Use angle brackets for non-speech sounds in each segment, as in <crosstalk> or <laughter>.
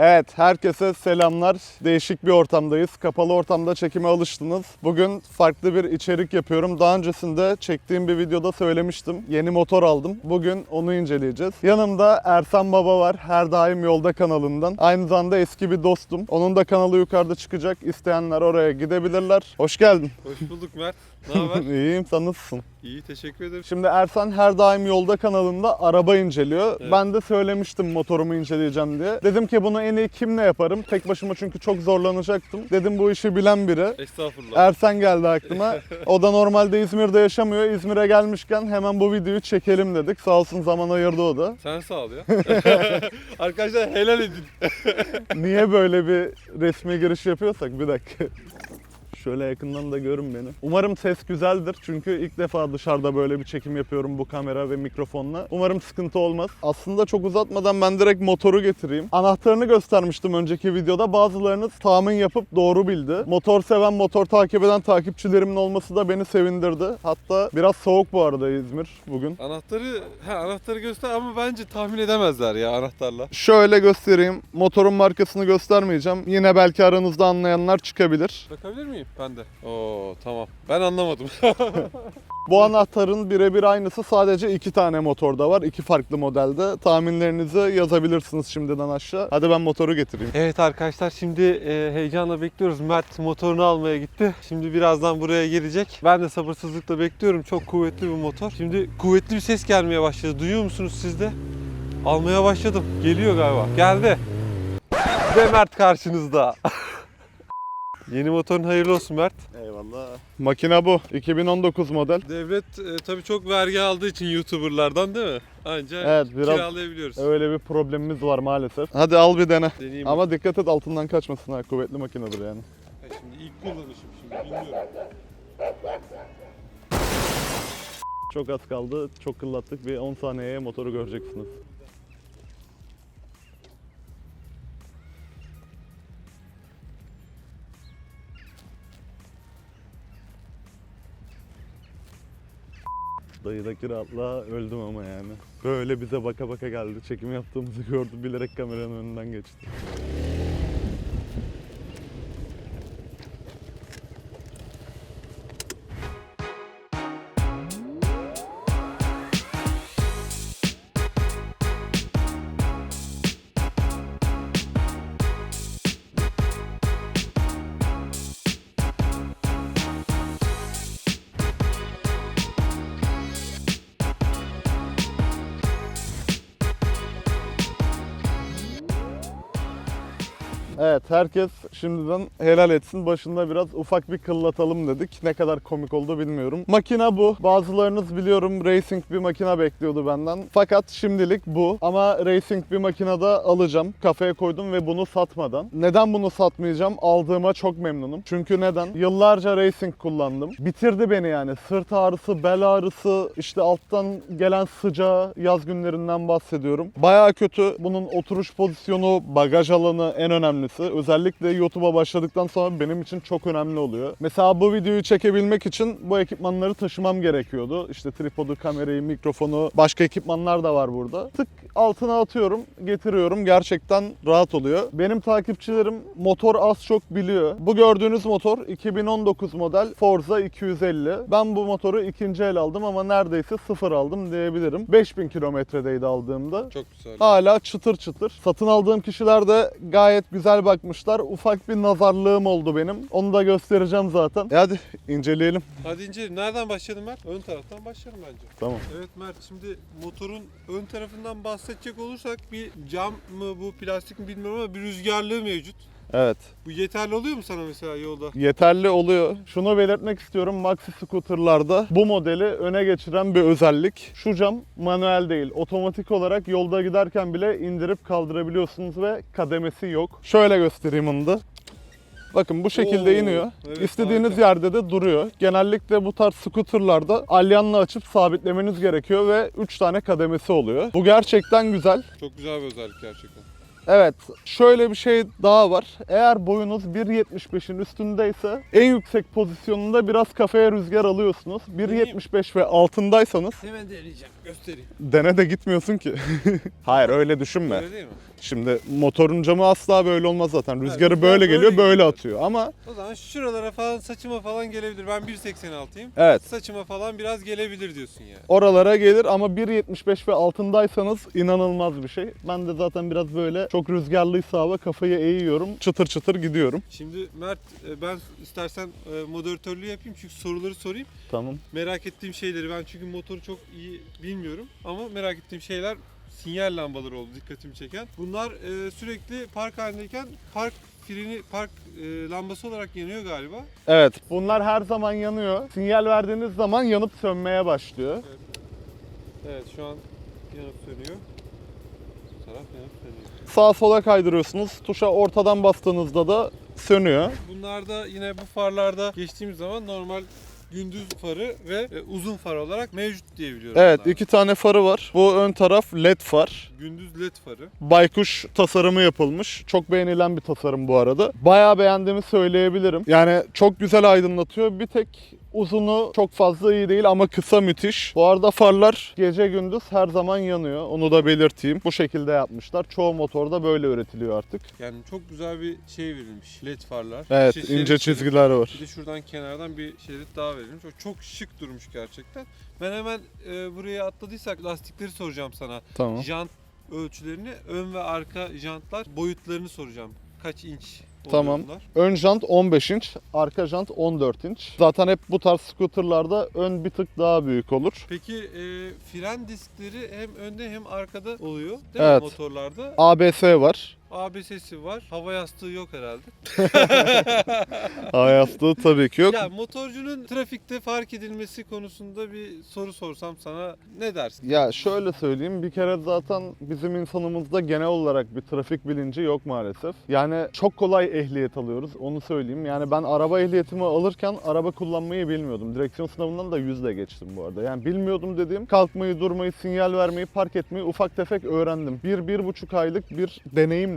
Evet, herkese selamlar. Değişik bir ortamdayız. Kapalı ortamda çekime alıştınız. Bugün farklı bir içerik yapıyorum. Daha öncesinde çektiğim bir videoda söylemiştim. Yeni motor aldım. Bugün onu inceleyeceğiz. Yanımda Ersan Baba var. Her daim yolda kanalından. Aynı zamanda eski bir dostum. Onun da kanalı yukarıda çıkacak. İsteyenler oraya gidebilirler. Hoş geldin. Hoş bulduk Mert. Ne haber? <laughs> İyiyim, sen nasılsın? İyi teşekkür ederim. Şimdi Ersan her daim yolda kanalında araba inceliyor. Evet. Ben de söylemiştim motorumu inceleyeceğim diye. Dedim ki bunu en iyi kimle yaparım? Tek başıma çünkü çok zorlanacaktım. Dedim bu işi bilen biri. Estağfurullah. Ersen geldi aklıma. O da normalde İzmir'de yaşamıyor. İzmir'e gelmişken hemen bu videoyu çekelim dedik. Sağ olsun zaman ayırdı o da. Sen sağ ol ya. <laughs> Arkadaşlar helal edin. Niye böyle bir resmi giriş yapıyorsak bir dakika. Şöyle yakından da görün beni. Umarım ses güzeldir çünkü ilk defa dışarıda böyle bir çekim yapıyorum bu kamera ve mikrofonla. Umarım sıkıntı olmaz. Aslında çok uzatmadan ben direkt motoru getireyim. Anahtarını göstermiştim önceki videoda. Bazılarınız tahmin yapıp doğru bildi. Motor seven, motor takip eden takipçilerimin olması da beni sevindirdi. Hatta biraz soğuk bu arada İzmir bugün. Anahtarı, ha anahtarı göster ama bence tahmin edemezler ya anahtarla. Şöyle göstereyim. Motorun markasını göstermeyeceğim. Yine belki aranızda anlayanlar çıkabilir. Bakabilir miyim? Ben de. Oo tamam. Ben anlamadım. Bu anahtarın birebir aynısı sadece iki tane motorda var. iki farklı modelde. Tahminlerinizi yazabilirsiniz şimdiden aşağı. Hadi ben motoru getireyim. evet arkadaşlar şimdi e, heyecanla bekliyoruz. Mert motorunu almaya gitti. Şimdi birazdan buraya gelecek. Ben de sabırsızlıkla bekliyorum. Çok kuvvetli bir motor. Şimdi kuvvetli bir ses gelmeye başladı. Duyuyor musunuz siz de? Almaya başladım. Geliyor galiba. Geldi. Ve Mert karşınızda. <laughs> Yeni motorun hayırlı olsun Mert. Eyvallah. Makine bu. 2019 model. Devlet e, tabii çok vergi aldığı için YouTuber'lardan değil mi? Anca Evet, biraz kiralayabiliyoruz. Öyle bir problemimiz var maalesef. Hadi al bir dene. Deneyeyim. Ama dikkat et altından kaçmasın ha. Kuvvetli makinedir yani. Ha, şimdi ilk kullanışım şimdi bilmiyorum. Çok az kaldı. Çok kıllattık. Bir 10 saniyeye motoru göreceksiniz. Dayıdaki rahatla öldüm ama yani. Böyle bize baka baka geldi. Çekim yaptığımızı gördü. Bilerek kameranın önünden geçti. Herkes şimdiden helal etsin. Başında biraz ufak bir kıllatalım dedik. Ne kadar komik oldu bilmiyorum. Makina bu. Bazılarınız biliyorum racing bir makina bekliyordu benden. Fakat şimdilik bu. Ama racing bir makina da alacağım. Kafaya koydum ve bunu satmadan. Neden bunu satmayacağım? Aldığıma çok memnunum. Çünkü neden? Yıllarca racing kullandım. Bitirdi beni yani. Sırt ağrısı, bel ağrısı, işte alttan gelen sıcağı yaz günlerinden bahsediyorum. Baya kötü. Bunun oturuş pozisyonu, bagaj alanı en önemlisi. Özellikle YouTube'a başladıktan sonra benim için çok önemli oluyor. Mesela bu videoyu çekebilmek için bu ekipmanları taşımam gerekiyordu. İşte tripodu, kamerayı, mikrofonu, başka ekipmanlar da var burada. Tık altına atıyorum, getiriyorum. Gerçekten rahat oluyor. Benim takipçilerim motor az çok biliyor. Bu gördüğünüz motor 2019 model Forza 250. Ben bu motoru ikinci el aldım ama neredeyse sıfır aldım diyebilirim. 5000 kilometredeydi aldığımda. Çok güzel. Hala çıtır çıtır. Satın aldığım kişiler de gayet güzel bakmışlar. Ufak bir nazarlığım oldu benim. Onu da göstereceğim zaten. E hadi inceleyelim. Hadi inceleyelim. Nereden başlayalım Mert? Ön taraftan başlayalım bence. Tamam. Evet Mert şimdi motorun ön tarafından bahsedecek olursak bir cam mı bu plastik mi bilmiyorum ama bir rüzgarlığı mevcut. Evet. Bu yeterli oluyor mu sana mesela yolda? Yeterli oluyor. Şunu belirtmek istiyorum. Maxi scooter'larda bu modeli öne geçiren bir özellik. Şu cam manuel değil. Otomatik olarak yolda giderken bile indirip kaldırabiliyorsunuz ve kademesi yok. Şöyle göstereyim onu da. Bakın bu şekilde Oo, iniyor. evet, İstediğiniz harika. yerde de duruyor. Genellikle bu tarz scooter'larda alyanla açıp sabitlemeniz gerekiyor ve 3 tane kademesi oluyor. Bu gerçekten güzel. Çok güzel bir özellik gerçekten. Evet, şöyle bir şey daha var. Eğer boyunuz 1.75'in üstündeyse en yüksek pozisyonunda biraz kafaya rüzgar alıyorsunuz. 1.75 ve altındaysanız Hemen deneyeceğim. Göstereyim. dene de gitmiyorsun ki. <laughs> Hayır öyle düşünme. Öyle değil mi? Şimdi motorun camı asla böyle olmaz zaten. Rüzgarı rüzgar böyle böyle geliyor, böyle geliyor. atıyor. Ama O zaman şuralara falan saçıma falan gelebilir. Ben 1.86'yım. evet, Saçıma falan biraz gelebilir diyorsun yani. oralara gelir ama 1.75 ve altındaysanız inanılmaz bir şey. Ben de zaten biraz böyle çok rüzgarlıysa hava kafayı eğiyorum. Çıtır çıtır gidiyorum. Şimdi Mert e, ben istersen e, moderatörlüğü yapayım çünkü soruları sorayım. Tamam. Merak ettiğim şeyleri ben çünkü motoru çok iyi bilmiyorum ama merak ettiğim şeyler sinyal lambaları oldu dikkatimi çeken. Bunlar e, sürekli park halindeyken park freni park e, lambası olarak yanıyor galiba. Evet, bunlar her zaman yanıyor. Sinyal verdiğiniz zaman yanıp sönmeye başlıyor. Evet şu an yanıp sönüyor. Bu taraf yanıp sönüyor. Sağa sola kaydırıyorsunuz. Tuşa ortadan bastığınızda da sönüyor. Bunlar da yine bu farlarda geçtiğimiz zaman normal gündüz farı ve e, uzun far olarak mevcut diye biliyorum. Evet, bunlar. iki tane farı var. Bu ön taraf led far. Gündüz led farı. Baykuş tasarımı yapılmış. Çok beğenilen bir tasarım bu arada. Bayağı beğendiğimi söyleyebilirim. Yani çok güzel aydınlatıyor. Bir tek uzunu çok fazla iyi değil ama kısa müthiş. Bu arada farlar gece gündüz her zaman yanıyor. Onu da belirteyim. Bu şekilde yapmışlar. Çoğu motorda böyle üretiliyor artık. Yani çok güzel bir şey verilmiş. LED farlar. Evet, Şişeli ince şerit. çizgiler var. Bir de şuradan kenardan bir şerit daha verilmiş. O çok şık durmuş gerçekten. Ben hemen e, buraya atladıysak lastikleri soracağım sana. Tamam. Jant ölçülerini, ön ve arka jantlar boyutlarını soracağım. Kaç inç oluyor Tamam. bunlar? Ön jant 15 inç, arka jant 14 inç. Zaten hep bu tarz scooterlarda ön bir tık daha büyük olur. Peki e, fren diskleri hem önde hem arkada oluyor değil Evet. mi motorlarda? ABS var. ABS'si var. Hava yastığı yok herhalde. <laughs> Hava yastığı tabii ki yok. Ya motorcunun trafikte fark edilmesi konusunda bir soru sorsam sana ne dersin? Ya şöyle söyleyeyim bir kere zaten bizim insanımızda genel olarak bir trafik bilinci yok maalesef. Yani çok kolay ehliyet alıyoruz onu söyleyeyim. Yani ben araba ehliyetimi alırken araba kullanmayı bilmiyordum. Direksiyon sınavından da yüzle geçtim bu arada. Yani bilmiyordum dediğim kalkmayı, durmayı, sinyal vermeyi, park etmeyi ufak tefek öğrendim. Bir, bir buçuk aylık bir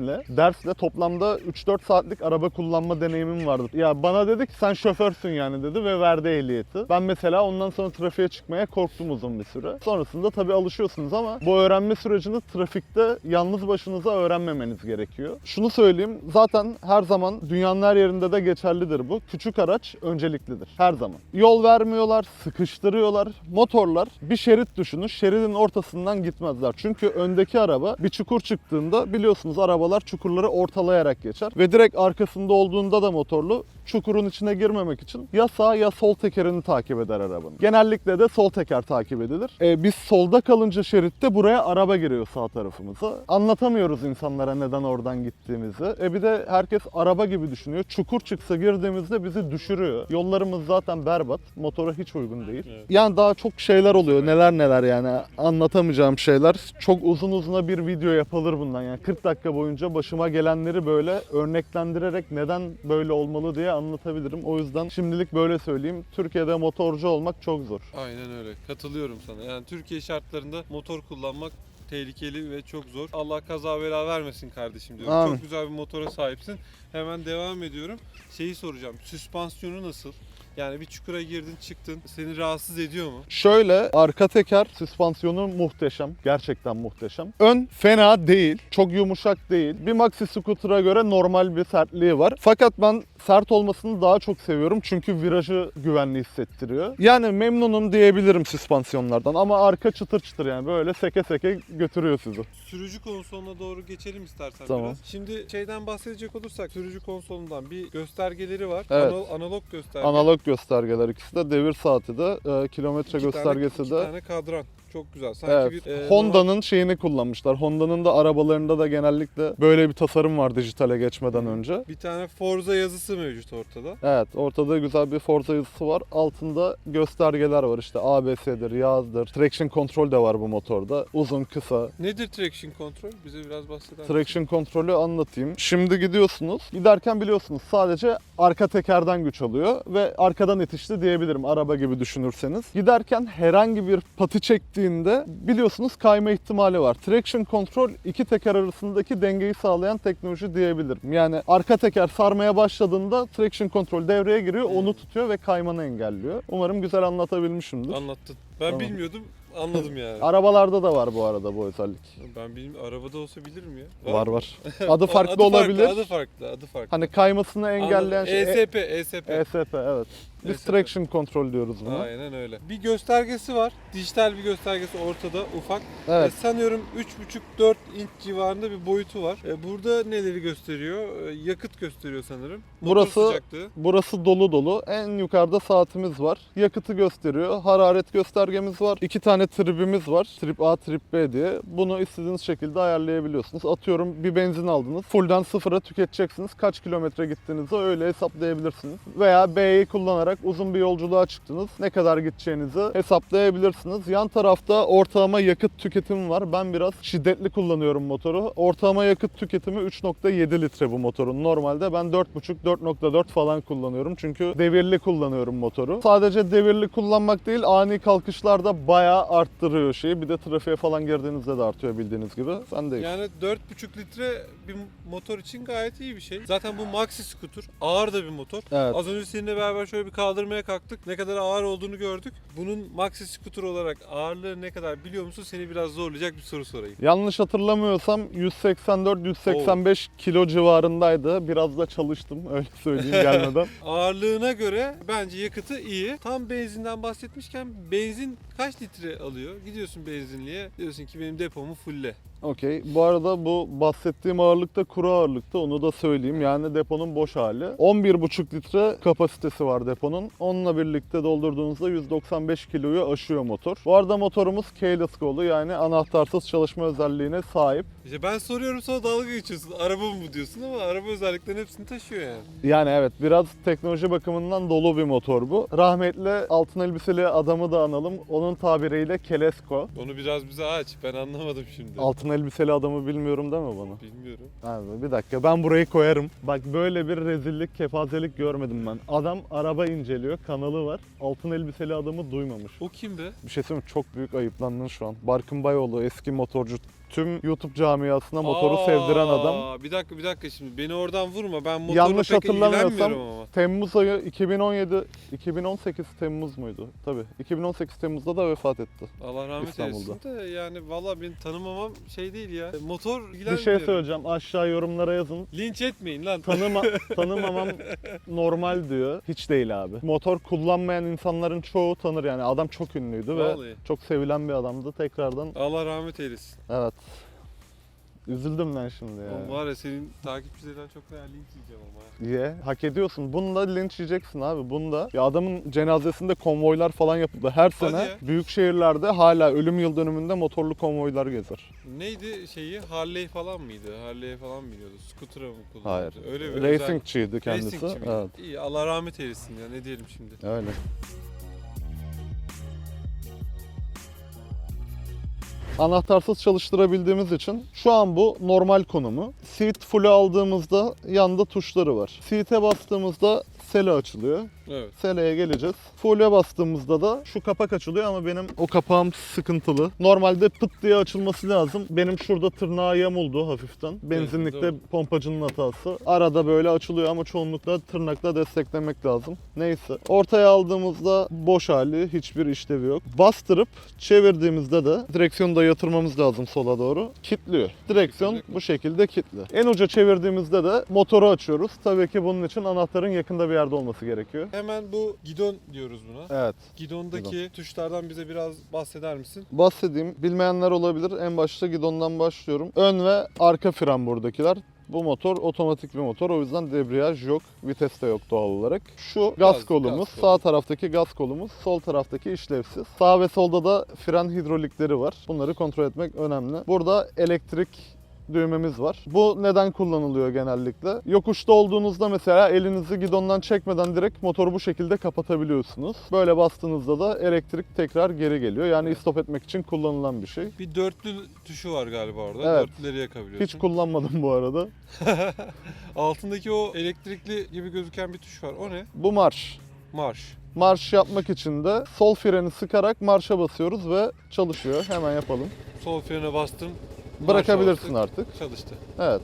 deneyimle, dersle toplamda 3-4 saatlik araba kullanma deneyimim vardı. Ya bana dedi ki sen şoförsün yani dedi ve verdi ehliyeti. Ben mesela ondan sonra trafiğe çıkmaya korktum uzun bir süre. Sonrasında tabii alışıyorsunuz ama bu öğrenme sürecini trafikte yalnız başınıza öğrenmemeniz gerekiyor. Şunu söyleyeyim zaten her zaman dünyanın her yerinde de geçerlidir bu. Küçük araç önceliklidir her zaman. Yol vermiyorlar, sıkıştırıyorlar. Motorlar bir şerit düşünün şeridin ortasından gitmezler. Çünkü öndeki araba bir çukur çıktığında biliyorsunuz arabalar çukurları ortalayarak geçer. Ve direkt arkasında olduğunda da motorlu çukurun içine girmemek için ya sağ ya sol tekerini takip eder arabanın. Genellikle de sol teker takip edilir. Ee, biz solda kalınca şeritte buraya araba giriyor sağ tarafımıza. Anlatamıyoruz insanlara neden oradan gittiğimizi. E bir de herkes araba gibi düşünüyor. Çukur çıksa girdiğimizde bizi düşürüyor. Yollarımız zaten berbat. Motora hiç uygun değil. Evet. Yani daha çok şeyler oluyor. Neler neler yani anlatamayacağım şeyler. Çok uzun uzuna bir video yapılır bundan. Yani 40 dakika boyunca başıma gelenleri böyle örneklendirerek neden böyle olmalı diye anlatabilirim. O yüzden şimdilik böyle söyleyeyim. Türkiye'de motorcu olmak çok zor. Aynen öyle. Katılıyorum sana. Yani Türkiye şartlarında motor kullanmak tehlikeli ve çok zor. Allah kaza bela vermesin kardeşim diyorum. Amin. Çok güzel bir motora sahipsin. Hemen devam ediyorum. Şeyi soracağım. Süspansiyonu nasıl? Yani bir çukura girdin çıktın. Seni rahatsız ediyor mu? Şöyle arka teker süspansiyonu muhteşem. Gerçekten muhteşem. Ön fena değil. Çok yumuşak değil. Bir maxi scooter'a göre normal bir sertliği var. Fakat ben sert olmasını daha çok seviyorum. Çünkü virajı güvenli hissettiriyor. Yani memnunum diyebilirim süspansiyonlardan. Ama arka çıtır çıtır yani böyle seke seke götürüyor sizi. Sürücü konsoluna doğru geçelim istersen Tamam. biraz. Şimdi şeyden bahsedecek olursak sürücü konsolundan bir göstergeleri var. Evet. Anal- analog gösterge. Analog göstergeler ikisi de devir saati de e, kilometre İki tane- göstergesi iki de tane kadran. Çok güzel. Sanki Evet. bir e, Honda'nın şeyini kullanmışlar. Honda'nın da arabalarında da genellikle böyle bir tasarım var dijitale geçmeden önce. Bir tane Forza yazısı mevcut ortada. Evet, ortada güzel bir Forza yazısı var. Altında göstergeler var işte ABS'dir, yazdır. Traction control de var bu motorda. Uzun, kısa. Nedir traction control? Bize biraz bahseder misin? Traction kontrolü anlatayım. Şimdi gidiyorsunuz. Giderken biliyorsunuz sadece arka tekerden güç alıyor ve arkadan itişli diyebilirim araba gibi düşünürseniz. Giderken herhangi bir pati çektiği gittiğinde biliyorsunuz kayma ihtimali var. Traction control iki teker arasındaki dengeyi sağlayan teknoloji diyebilirim. Yani arka teker sarmaya başladığında traction control devreye giriyor, onu tutuyor ve kaymanı engelliyor. Umarım güzel anlatabilmişimdir. Anlattın. Ben Tamam. bilmiyordum. Anladım yani. <laughs> Arabalarda da var bu arada bu özellik. Ben bilmiyorum. Arabada olsa bilirim ya. Var var. <laughs> Adı farklı olabilir. Adı farklı. Adı farklı. Hani kaymasını engelleyen Anladım. Şey. ESP, ESP. ESP evet. Biz ESP. traction control diyoruz buna. Aynen öyle. Bir göstergesi var. Dijital bir göstergesi ortada ufak. Evet. E, sanıyorum 3,5-4 inç civarında bir boyutu var. E, burada neleri gösteriyor? E, yakıt gösteriyor sanırım. Burası-. Burası dolu dolu. En yukarıda saatimiz var. Yakıtı gösteriyor. Hararet göstergemiz var. İki tane tribimiz var. Trip A, trip B diye. Bunu istediğiniz şekilde ayarlayabiliyorsunuz. Atıyorum bir benzin aldınız. Full'dan sıfıra tüketeceksiniz. Kaç kilometre gittiğinizi öyle hesaplayabilirsiniz. Veya B'yi kullanarak uzun bir yolculuğa çıktınız. Ne kadar gideceğinizi hesaplayabilirsiniz. Yan tarafta ortalama yakıt tüketimi var. Ben biraz şiddetli kullanıyorum motoru. Ortalama yakıt tüketimi 3.7 litre bu motorun. Normalde ben 4.5-4.4 falan kullanıyorum. Çünkü devirli kullanıyorum motoru. Sadece devirli kullanmak değil ani kalkışlarda bayağı arttırıyor şeyi. Bir de trafiğe falan girdiğinizde de artıyor bildiğiniz gibi. Sen de Yani 4,5 litre bir motor için gayet iyi bir şey. Zaten bu maxi scooter. Ağır da bir motor. Evet. Az önce seninle beraber şöyle bir kaldırmaya kalktık. Ne kadar ağır olduğunu gördük. Bunun maxi scooter olarak ağırlığı ne kadar biliyor musun? Seni biraz zorlayacak bir soru sorayım. Yanlış hatırlamıyorsam 184-185 kilo civarındaydı. Biraz da çalıştım öyle söyleyeyim gelmeden. <laughs> Ağırlığına göre bence yakıtı iyi. Tam benzinden bahsetmişken benzin kaç litre alıyor? Gidiyorsun benzinliğe diyorsun ki benim depomu fulle. Okey. Bu arada bu bahsettiğim ağırlıkta kuru ağırlıkta onu da söyleyeyim. Yani deponun boş hali. 11,5 litre kapasitesi var deponun. Onunla birlikte doldurduğunuzda 195 kiloyu aşıyor motor. Bu arada motorumuz keyless go'lu yani anahtarsız çalışma özelliğine sahip. İşte ben soruyorum sonra dalga geçiyorsun. Araba mı diyorsun ama araba özelliklerinin hepsini taşıyor yani. Yani evet biraz teknoloji bakımından dolu bir motor bu. Rahmetli altın elbiseli adamı da analım. Onun tabiriyle Kelesko. Onu biraz bize aç. Ben anlamadım şimdi. Altın elbiseli adamı bilmiyorum deme bana. Bilmiyorum. Abi bir dakika ben burayı koyarım. Bak böyle bir rezillik, kepazelik görmedim ben. Adam araba inceliyor, kanalı var. Altın elbiseli adamı duymamış. O kim be? Bir şey söyleyeyim mi? Çok büyük ayıplandın şu an. Barkın Bayoğlu eski motorcu. Tüm YouTube camiasına motoru Aa, sevdiren adam. Bir dakika bir dakika şimdi beni oradan vurma. Ben motorla Yanlış pek hatırlamıyorsam ama. Temmuz ayı 2017, 2018 Temmuz muydu? Tabii. 2018 Temmuz'da da vefat etti. Allah rahmet İstanbul'da. eylesin de yani valla beni tanımamam şey değil ya. Motor Bir ilgilenmiyorum. şey söyleyeceğim. Aşağı yorumlara yazın. Linç etmeyin lan. Tanıma, <laughs> tanımamam normal diyor. Hiç değil abi. Motor kullanmayan insanların çoğu tanır yani. Adam çok ünlüydü ve Vallahi. çok sevilen bir adamdı. Tekrardan Allah rahmet eylesin. evet. Üzüldüm ben şimdi ya. Oğlum var ya senin takipçilerden çok daha linç yiyeceğim ama. ya. Ye. Hak ediyorsun. Bunda linç yiyeceksin abi. Bunda. Ya adamın cenazesinde konvoylar falan yapıldı. Her Hadi sene ya. büyük şehirlerde hala ölüm yıl dönümünde motorlu konvoylar gezer. Neydi şeyi? Harley falan mıydı? Harley falan mı biliyordu? Scooter'a mı kullanıyordu? Hayır. Öyle bir özel- Racingçiydi kendisi. Racingçi miydi? Evet. İyi Allah rahmet eylesin ya ne diyelim şimdi. Öyle. Anahtarsız çalıştırabildiğimiz için şu an bu normal konumu. Seat full'ü aldığımızda yanda tuşları var. Seat'e bastığımızda sele açılıyor. Evet. Sele'ye geleceğiz. Full'e bastığımızda da şu kapak açılıyor ama benim o kapağım sıkıntılı. Normalde pıt diye açılması lazım. Benim şurada tırnağı yamuldu hafiften. Benzinlikte doğru. pompacının hatası. Arada böyle açılıyor ama çoğunlukla tırnakla desteklemek lazım. Neyse. Ortaya aldığımızda boş hali hiçbir işlevi yok. Bastırıp çevirdiğimizde de direksiyonu da yatırmamız lazım sola doğru. Kitliyor. Direksiyon Kesinlikle. bu şekilde kilitli. En uca çevirdiğimizde de motoru açıyoruz. Tabii ki bunun için anahtarın yakında bir yerde olması gerekiyor. Hemen bu gidon diyoruz buna. Evet. Gidondaki tuşlardan bize biraz bahseder misin? Bahsedeyim. Bilmeyenler olabilir. En başta gidondan başlıyorum. Ön ve arka fren buradakiler. Bu motor otomatik bir motor. O yüzden debriyaj yok. Vites de yok doğal olarak. Şu gaz, Gaz- kolumuz. gaz kolu. Sağ taraftaki gaz kolumuz. Sol taraftaki işlevsiz. Sağ ve solda da fren hidrolikleri var. Bunları kontrol etmek önemli. Burada elektrik düğmemiz var. Bu neden kullanılıyor genellikle? Yokuşta olduğunuzda mesela elinizi gidondan çekmeden direkt motoru bu şekilde kapatabiliyorsunuz. Böyle bastığınızda da elektrik tekrar geri geliyor. Yani istop etmek için kullanılan bir şey. Bir dörtlü tuşu var galiba orada. Evet. Dörtlüleri yakabiliyorsun. Hiç kullanmadım bu arada. <laughs> Altındaki o elektrikli gibi gözüken bir tuş var. O ne? Bu marş. Marş. Marş yapmak için de sol freni sıkarak marşa basıyoruz ve çalışıyor. Hemen yapalım. Sol frene bastım. Bırakabilirsin artık. Çalıştı. Evet.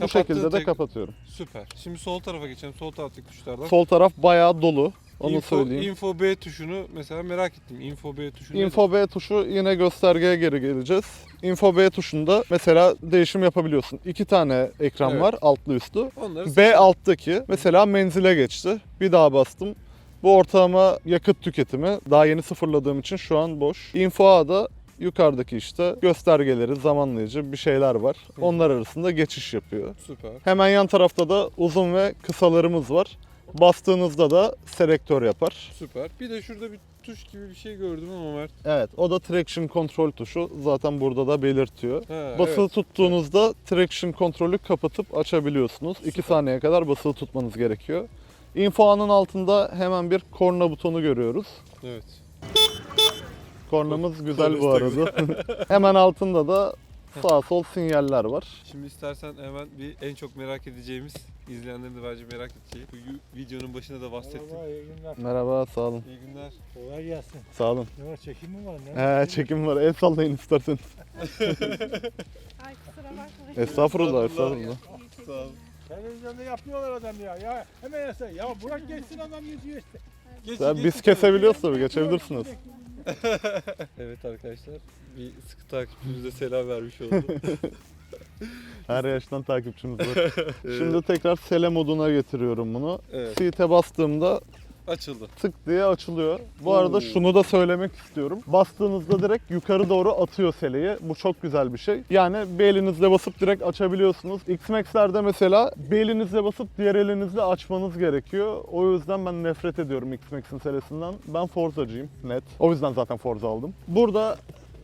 Bu şekilde de tek- kapatıyorum. Süper. Şimdi sol tarafa geçelim. Sol taraftaki tuşlardan. Sol taraf bayağı dolu. Onu info, söyleyeyim. Info B tuşunu mesela merak ettim. Info B tuşunu. Info B tuşu yine göstergeye geri geleceğiz. Info B tuşunda mesela değişim yapabiliyorsun. İki tane ekran Evet. var altlı üstü. Onları B alttaki mesela menzile geçti. Bir daha bastım. Bu ortalama yakıt tüketimi. Daha yeni sıfırladığım için şu an boş. Info A'da yukarıdaki işte göstergeleri, zamanlayıcı bir şeyler var. Hı. Onlar arasında geçiş yapıyor. Süper. Hemen yan tarafta da uzun ve kısalarımız var. Bastığınızda da selektör yapar. Süper. Bir de şurada bir tuş gibi bir şey gördüm ama Mert. Evet, o da traction control tuşu. Zaten burada da belirtiyor. Basılı evet. tuttuğunuzda traction kontrolü kapatıp açabiliyorsunuz. 2 Süper. saniye kadar basılı tutmanız gerekiyor. Info A'nın altında hemen bir korna butonu görüyoruz. Evet. Kornamız güzel bu arada. <laughs> hemen altında da sağ sol sinyaller var. Şimdi istersen hemen bir en çok merak edeceğimiz, izleyenlerin de bence merak edeceği, bu videonun başında da bahsettim. Merhaba, iyi günler. Merhaba, sağ olun. İyi günler. Kolay gelsin. Sağ olun. Ne var, çekim mi var? Ne? He, çekim var. El sallayın isterseniz. <laughs> Ay kusura bakmayın. Estağfurullah, Estağfurullah. Sağ ol. Televizyonda yapmıyorlar adam ya. Ya hemen yasa. Ya bırak geçsin adam yüzüyor işte. Geç, Ya geç, biz kesebiliyoruz tabii, geçebilirsiniz. <laughs> Evet arkadaşlar, bir sıkı takipçimize selam vermiş oldu. <laughs> Her yaştan takipçimiz var. <laughs> Şimdi tekrar sele moduna getiriyorum bunu. Evet. Seat'e bastığımda Açıldı. tık diye açılıyor. Bu arada şunu da söylemek istiyorum. Bastığınızda direkt yukarı doğru atıyor seleyi. Bu çok güzel bir şey. Yani bir elinizle basıp direkt açabiliyorsunuz. X-Max'lerde mesela bir elinizle basıp diğer elinizle açmanız gerekiyor. O yüzden ben nefret ediyorum X-Max'in selesinden. Ben Forza'cıyım net. O yüzden zaten Forza aldım. Burada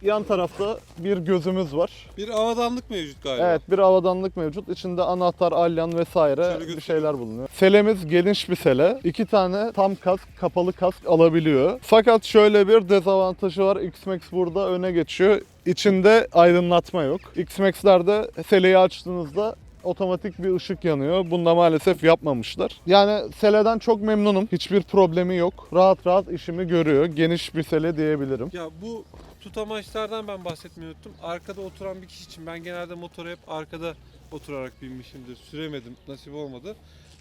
yan tarafta bir gözümüz var. Bir avadanlık mevcut galiba. Evet bir havadanlık mevcut. İçinde anahtar, alyan vesaire bir şeyler bulunuyor. Selemiz geniş bir sele. İki tane tam kask, kapalı kask alabiliyor. Fakat şöyle bir dezavantajı var. X-Max burada öne geçiyor. İçinde aydınlatma yok. X-Max'lerde seleyi açtığınızda otomatik bir ışık yanıyor. Bunda maalesef yapmamışlar. Yani seleden çok memnunum. Hiçbir problemi yok. Rahat rahat işimi görüyor. Geniş bir sele diyebilirim. Ya bu tutamaçlardan ben bahsetmeyi unuttum. Arkada oturan bir kişi için ben genelde motora hep arkada oturarak binmişimdir. Süremedim, nasip olmadı.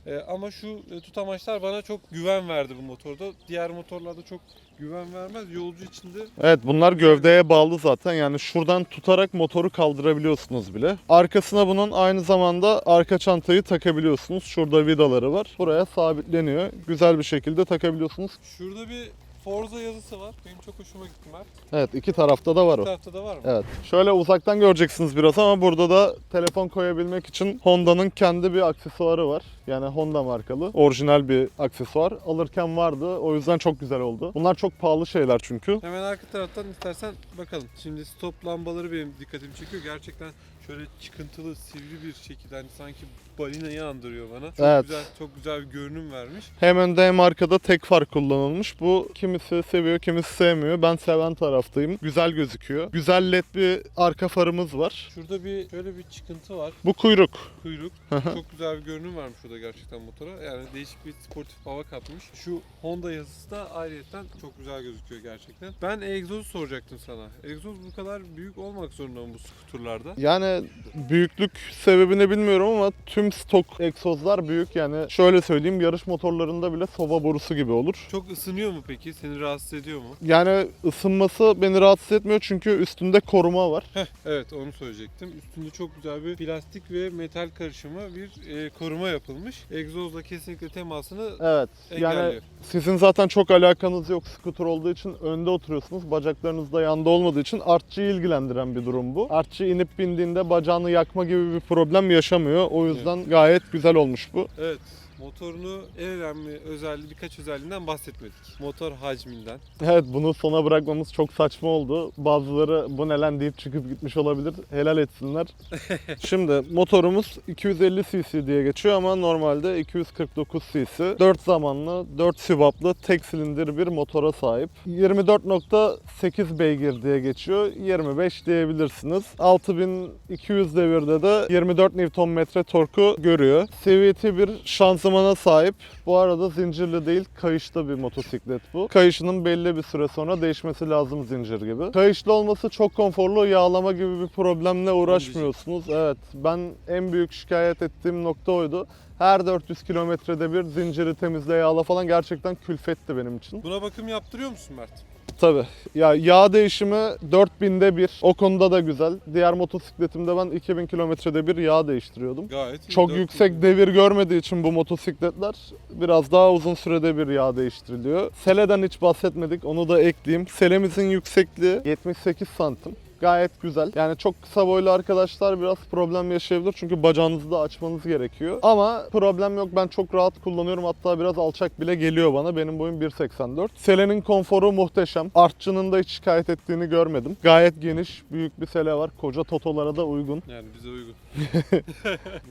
Ee, ama şu e, tutamaçlar bana çok güven verdi bu motorda. Diğer motorlarda çok güven vermez. Yolcu için de Evet bunlar gövdeye bağlı zaten. Yani şuradan tutarak motoru kaldırabiliyorsunuz bile. Arkasına bunun aynı zamanda arka çantayı takabiliyorsunuz. Şurada vidaları var. Buraya sabitleniyor. Güzel bir şekilde takabiliyorsunuz. şurada bir Forza yazısı var. Benim çok hoşuma gitti Mert. Evet iki tarafta da var o. tarafta da var mı? Evet. Şöyle uzaktan göreceksiniz biraz ama burada da telefon koyabilmek için Honda'nın kendi bir aksesuarı var. Yani Honda markalı. Orijinal bir aksesuar. Alırken vardı. O yüzden çok güzel oldu. Bunlar çok pahalı şeyler çünkü. Hemen arka taraftan istersen bakalım. Şimdi stop lambaları benim dikkatimi çekiyor. Gerçekten şöyle çıkıntılı, sivri bir şekilde hani sanki balinayı andırıyor bana. Çok Evet. güzel, çok güzel bir görünüm vermiş. Hem önde hem arkada tek far kullanılmış. Bu kimisi seviyor, kimisi sevmiyor. Ben seven taraftayım. Güzel gözüküyor. Güzel led bir arka farımız var. Şurada bir şöyle bir çıkıntı var. Bu kuyruk. Kuyruk. çok güzel bir görünüm vermiş şurada gerçekten motora. Yani değişik bir sportif hava katmış. Şu Honda yazısı da ayrıyeten çok güzel gözüküyor gerçekten. Ben egzozu soracaktım sana. Egzoz bu kadar büyük olmak zorunda mı bu skuturlarda? Yani büyüklük sebebini bilmiyorum ama tüm stok egzozlar büyük. Yani şöyle söyleyeyim yarış motorlarında bile soba borusu gibi olur. Çok ısınıyor mu peki? Seni rahatsız ediyor mu? Yani ısınması beni rahatsız etmiyor çünkü üstünde koruma var. Heh, evet onu söyleyecektim. Üstünde çok güzel bir plastik ve metal karışımı bir e, koruma yapılmış. Egzozla kesinlikle temasını Evet. Yani engelliyor. sizin zaten çok alakanız yok skuter olduğu için önde oturuyorsunuz. Bacaklarınız da yanda olmadığı için artçıyı ilgilendiren bir durum bu. Artçı inip bindiğinde bacağını yakma gibi bir problem yaşamıyor. O yüzden gayet güzel olmuş bu. Evet. Motorunu en önemli özelliği birkaç özelliğinden bahsetmedik. Motor hacminden. Evet bunu sona bırakmamız çok saçma oldu. Bazıları bu ne lan deyip çıkıp gitmiş olabilir. Helal etsinler. <laughs> Şimdi motorumuz 250 cc diye geçiyor ama normalde 249 cc. 4 zamanlı, 4 sübaplı tek silindir bir motora sahip. 24.8 beygir diye geçiyor. 25 diyebilirsiniz. 6200 devirde de 24 Nm torku görüyor. CVT bir şanzıman ekipmana sahip. Bu arada zincirli değil, kayışlı bir motosiklet bu. Kayışının belli bir süre sonra değişmesi lazım zincir gibi. Kayışlı olması çok konforlu, yağlama gibi bir problemle uğraşmıyorsunuz. Evet, ben en büyük şikayet ettiğim nokta oydu. Her 400 kilometrede bir zinciri temizle yağla falan gerçekten külfetti benim için. Buna bakım yaptırıyor musun Mert? Tabii. Ya yağ değişimi 4000'de bir. O konuda da güzel. Diğer motosikletimde ben 2000 kilometrede bir yağ değiştiriyordum. Gayet iyi. Çok Dört yüksek bin. devir görmediği için bu motosikletler biraz daha uzun sürede bir yağ değiştiriliyor. Sele'den hiç bahsetmedik. Onu da ekleyeyim. Selemizin yüksekliği 78 santim. Gayet güzel. Yani çok kısa boylu arkadaşlar biraz problem yaşayabilir çünkü bacağınızı da açmanız gerekiyor. Ama problem yok. Ben çok rahat kullanıyorum. Hatta biraz alçak bile geliyor bana. Benim boyum 1.84. Sele'nin konforu muhteşem. Artçının da hiç şikayet ettiğini görmedim. Gayet geniş, büyük bir sele var. Koca totolara da uygun. Yani bize uygun. <laughs>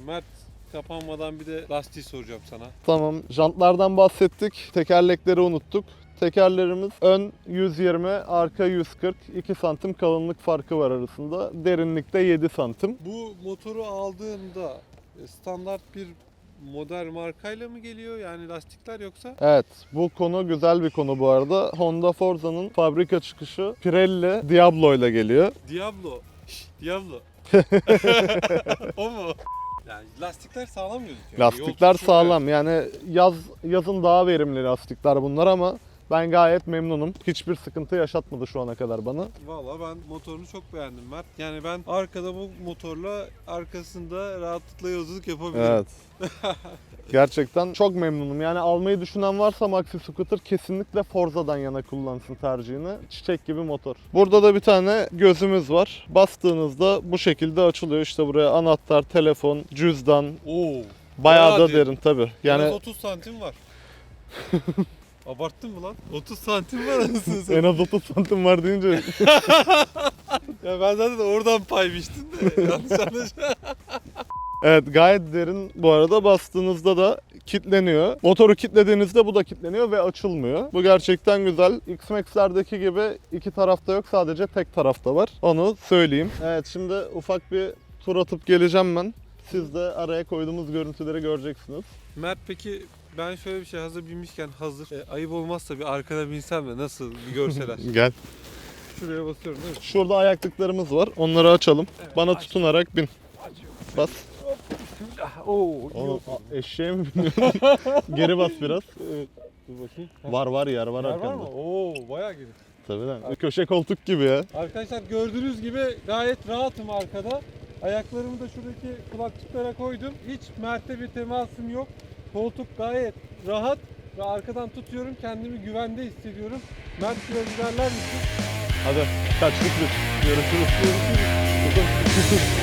<laughs> Mert kapanmadan bir de lastiği soracağım sana. Tamam. Jantlardan bahsettik. Tekerlekleri unuttuk. Tekerlerimiz ön 120, arka 140. 2 santim kalınlık farkı var arasında. Derinlikte 7 santim. Bu motoru aldığında e, standart bir model markayla mı geliyor yani lastikler yoksa? Evet, bu konu güzel bir konu bu arada. Honda Forza'nın fabrika çıkışı Pirelli Diablo ile geliyor. Diablo. Diablo. <laughs> o mu? Yani lastikler sağlam gözüküyor. Lastikler sağlam. Yani yaz yazın daha verimli lastikler bunlar ama ben gayet memnunum. Hiçbir sıkıntı yaşatmadı şu ana kadar bana. Valla ben motorunu çok beğendim Mert. Yani ben arkada bu motorla arkasında rahatlıkla yolculuk yapabilirim. Evet. <laughs> Gerçekten çok memnunum. Yani almayı düşünen varsa Maxi Scooter kesinlikle Forza'dan yana kullansın tercihini. Çiçek gibi motor. Burada da bir tane gözümüz var. Bastığınızda bu şekilde açılıyor. İşte buraya anahtar, telefon, cüzdan. Oo. Bayağı Bayağı da derin. derin tabi. Yani Yani 30 santim var. <laughs> Abarttın mı lan? 30 santim var anasını <laughs> en az 30 santim var deyince <laughs> ya ben zaten oradan pay biçtim de yanlış anlaşılma. Evet gayet derin bu arada bastığınızda da kitleniyor. Motoru kitlediğinizde bu da kitleniyor ve açılmıyor. Bu gerçekten güzel. X-Max'lerdeki gibi iki tarafta yok sadece tek tarafta var. Onu söyleyeyim. Evet şimdi ufak bir tur atıp geleceğim ben. Siz de araya koyduğumuz görüntüleri göreceksiniz. Mert peki ben şöyle bir şey hazır binmişken hazır. E, ayıp olmazsa bir arkana binsem de nasıl bir görseler. <laughs> Gel. Şuraya basıyorum değil mi? Şurada ayaklıklarımız var. Onları açalım. Bana aç. tutunarak bin. Bas. Oo, Oğlum, a- eşeğe mi biniyorsun? <laughs> Geri bas biraz. Evet. Dur bakayım. Var var yer var Yer var arkanda. mı? Oo bayağı geniş. Tabii lan. Köşe koltuk gibi ya. Arkadaşlar gördüğünüz gibi gayet rahatım arkada. Ayaklarımı da şuradaki kulakçıklara koydum. Hiç Mert'e bir temasım yok. Koltuk gayet rahat ve arkadan tutuyorum. Kendimi güvende hissediyorum. Mert biraz ilerler misin? Hadi kaçtık biz. Görüşürüz. Evet <laughs>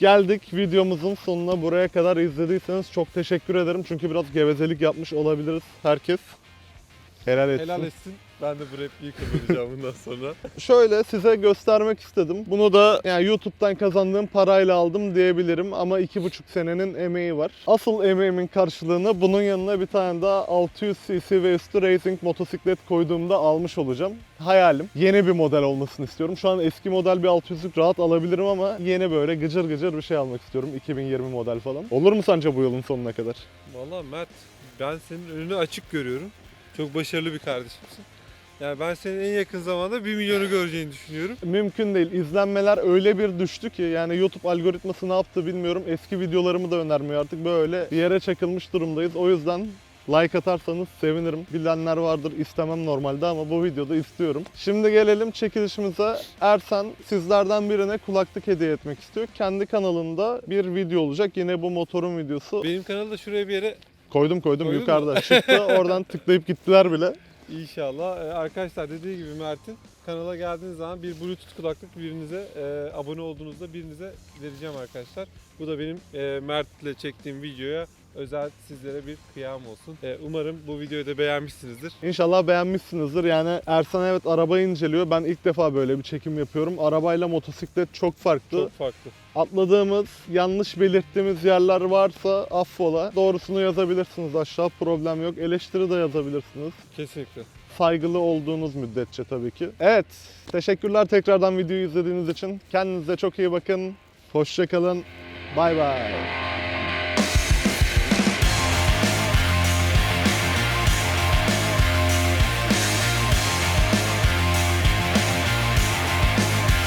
geldik videomuzun sonuna buraya kadar izlediyseniz çok teşekkür ederim. Çünkü biraz gevezelik yapmış olabiliriz herkes. Helal etsin. Helal etsin. Ben de bu repliği kullanacağım bundan sonra. <laughs> Şöyle size göstermek istedim. Bunu da yani YouTube'dan kazandığım parayla aldım diyebilirim ama iki buçuk senenin emeği var. Asıl emeğimin karşılığını bunun yanına bir tane daha 600 cc ve üstü racing motosiklet koyduğumda almış olacağım. Hayalim. Yeni bir model olmasını istiyorum. Şu an eski model bir 600'lük rahat alabilirim ama yeni böyle gıcır gıcır bir şey almak istiyorum. 2020 model falan. Olur mu sence bu yılın sonuna kadar? Vallahi Mert ben senin önünü açık görüyorum. Çok başarılı bir kardeşimsin. Yani ben senin en yakın zamanda 1 milyonu göreceğini düşünüyorum. Mümkün değil. İzlenmeler öyle bir düştü ki yani YouTube algoritması ne yaptı bilmiyorum. Eski videolarımı da önermiyor artık böyle bir yere çakılmış durumdayız. O yüzden like atarsanız sevinirim. Bilenler vardır istemem normalde ama bu videoda istiyorum. Şimdi gelelim çekilişimize. Ersen sizlerden birine kulaklık hediye etmek istiyor. Kendi kanalında bir video olacak. Yine bu motorun videosu. Benim kanalı da şuraya bir yere Koydum koydum Koydun yukarıda. Çıktı oradan tıklayıp gittiler bile. İnşallah. Ee, arkadaşlar dediği gibi Mert'in kanala geldiğiniz zaman bir Bluetooth kulaklık birinize e, abone olduğunuzda birinize vereceğim arkadaşlar. Bu da benim e, Mert'le çektiğim videoya özel sizlere bir kıyam olsun. E, umarım bu videoyu da beğenmişsinizdir. İnşallah beğenmişsinizdir. Yani Ersan evet arabayı inceliyor. Ben ilk defa böyle bir çekim yapıyorum. Arabayla motosiklet çok farklı. Çok farklı. Atladığımız, yanlış belirttiğimiz yerler varsa affola. Doğrusunu yazabilirsiniz aşağı. Problem yok. Eleştiri de yazabilirsiniz. Kesinlikle. Saygılı olduğunuz müddetçe tabii ki. Evet. Teşekkürler tekrardan videoyu izlediğiniz için. Kendinize çok iyi bakın. Hoşçakalın. Bay bay.